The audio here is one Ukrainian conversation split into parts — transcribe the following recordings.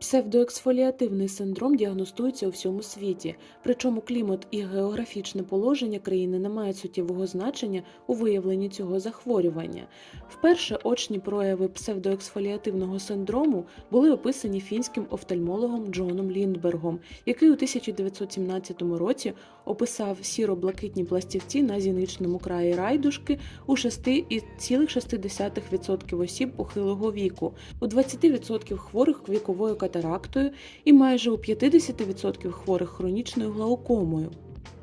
Псевдоексфоліативний синдром діагностується у всьому світі, причому клімат і географічне положення країни не мають суттєвого значення у виявленні цього захворювання. Вперше очні прояви псевдоексфоліативного синдрому були описані фінським офтальмологом Джоном Ліндбергом, який у 1917 році описав сіро-блакитні пластівці на зіничному краї райдушки у 6,6% осіб похилого віку, у 20% хворих віковою катарактою і майже у 50% хворих хронічною глаукомою.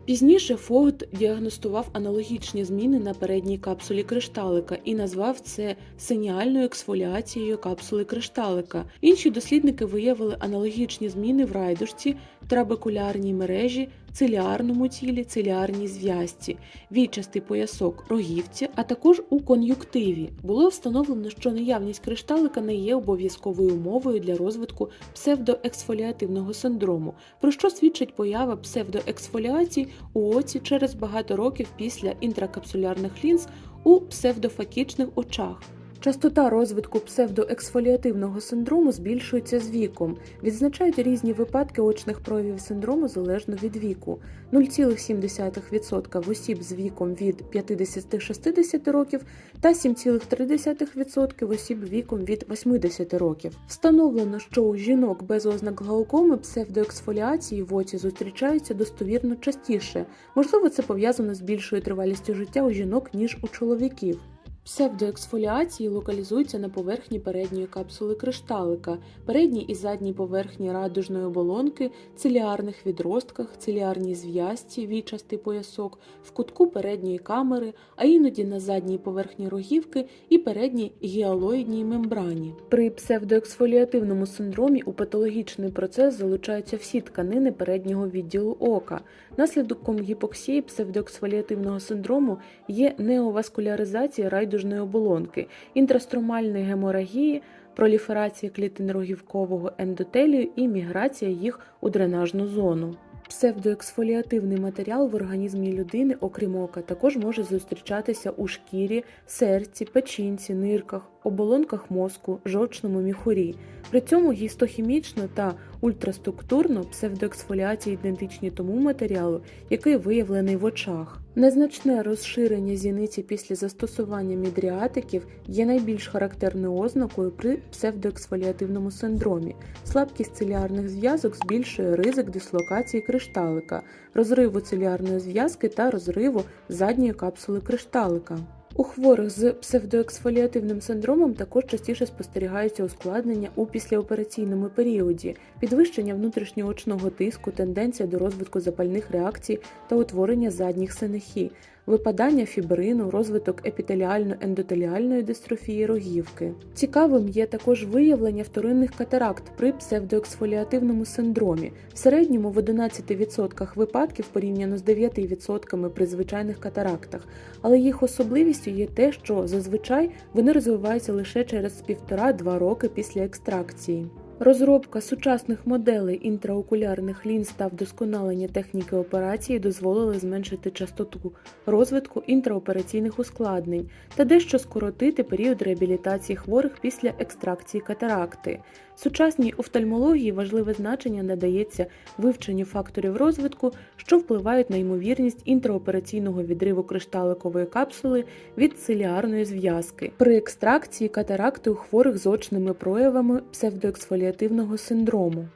Пізніше Фогт діагностував аналогічні зміни на передній капсулі кришталика і назвав це синіальною ексфоліацією капсули кришталика. Інші дослідники виявили аналогічні зміни в райдушці, трабекулярній мережі, циліарному тілі, циліарній зв'язці, війчастий поясок, рогівці, а також у кон'юктиві. Було встановлено, що наявність кришталика не є обов'язковою умовою для розвитку псевдоексфоліативного синдрому, про що свідчить поява псевдоексфоліації у оці через багато років після інтракапсулярних лінз у псевдофакічних очах. Частота розвитку псевдоексфоліативного синдрому збільшується з віком. Відзначають різні випадки очних проявів синдрому залежно від віку: 0,7% в осіб з віком від 50-60 років та 7,3% в осіб віком від 80 років. Встановлено, що у жінок без ознак глаукоми псевдоексфоліації в оці зустрічаються достовірно частіше. Можливо, це пов'язано з більшою тривалістю життя у жінок ніж у чоловіків. Псевдоексфоліації локалізуються на поверхні передньої капсули кришталика, передній і задній поверхні радужної оболонки, циліарних відростках, циліарній зв'язці, вічастий поясок, в кутку передньої камери, а іноді на задній поверхні рогівки і передній гіалоїдній мембрані. При псевдоексфоліативному синдромі у патологічний процес залучаються всі тканини переднього відділу ока. Наслідком гіпоксії псевдоексфоліативного синдрому є неоваскуляризація райдужної оболонки, інтрастромальної геморагії, проліферація клітин рогівкового ендотелію і міграція їх у дренажну зону. Псевдоексфоліативний матеріал в організмі людини, окрім ока, також може зустрічатися у шкірі, серці, печінці, нирках, оболонках мозку, жовчному міхурі. При цьому гістохімічно та ультраструктурно псевдоексфоліації ідентичні тому матеріалу, який виявлений в очах. Незначне розширення зіниці після застосування мідріатиків є найбільш характерною ознакою при псевдоексфоліативному синдромі. Слабкість целіарних зв'язок збільшує ризик дислокації кришталика, розриву циліарної зв'язки та розриву задньої капсули кришталика. У хворих з псевдоексфоліативним синдромом також частіше спостерігаються ускладнення у післяопераційному періоді, підвищення внутрішньоочного тиску, тенденція до розвитку запальних реакцій та утворення задніх синехі, випадання фібрину, розвиток епітеліально-ендотеліальної дистрофії рогівки. Цікавим є також виявлення вторинних катаракт при псевдоексфоліативному синдромі, в середньому в 11% випадків порівняно з 9% при звичайних катарактах, але їх особливістю є те, що зазвичай вони розвиваються лише через 1,5-2 роки після екстракції. Розробка сучасних моделей інтраокулярних лінз та вдосконалення техніки операції дозволили зменшити частоту розвитку інтраопераційних ускладнень та дещо скоротити період реабілітації хворих після екстракції катаракти. Сучасній офтальмології важливе значення надається вивченню факторів розвитку, що впливають на ймовірність інтраопераційного відриву кришталикової капсули від циліарної зв'язки при екстракції катаракти у хворих з очними проявами псевдоексфоліативного синдрому.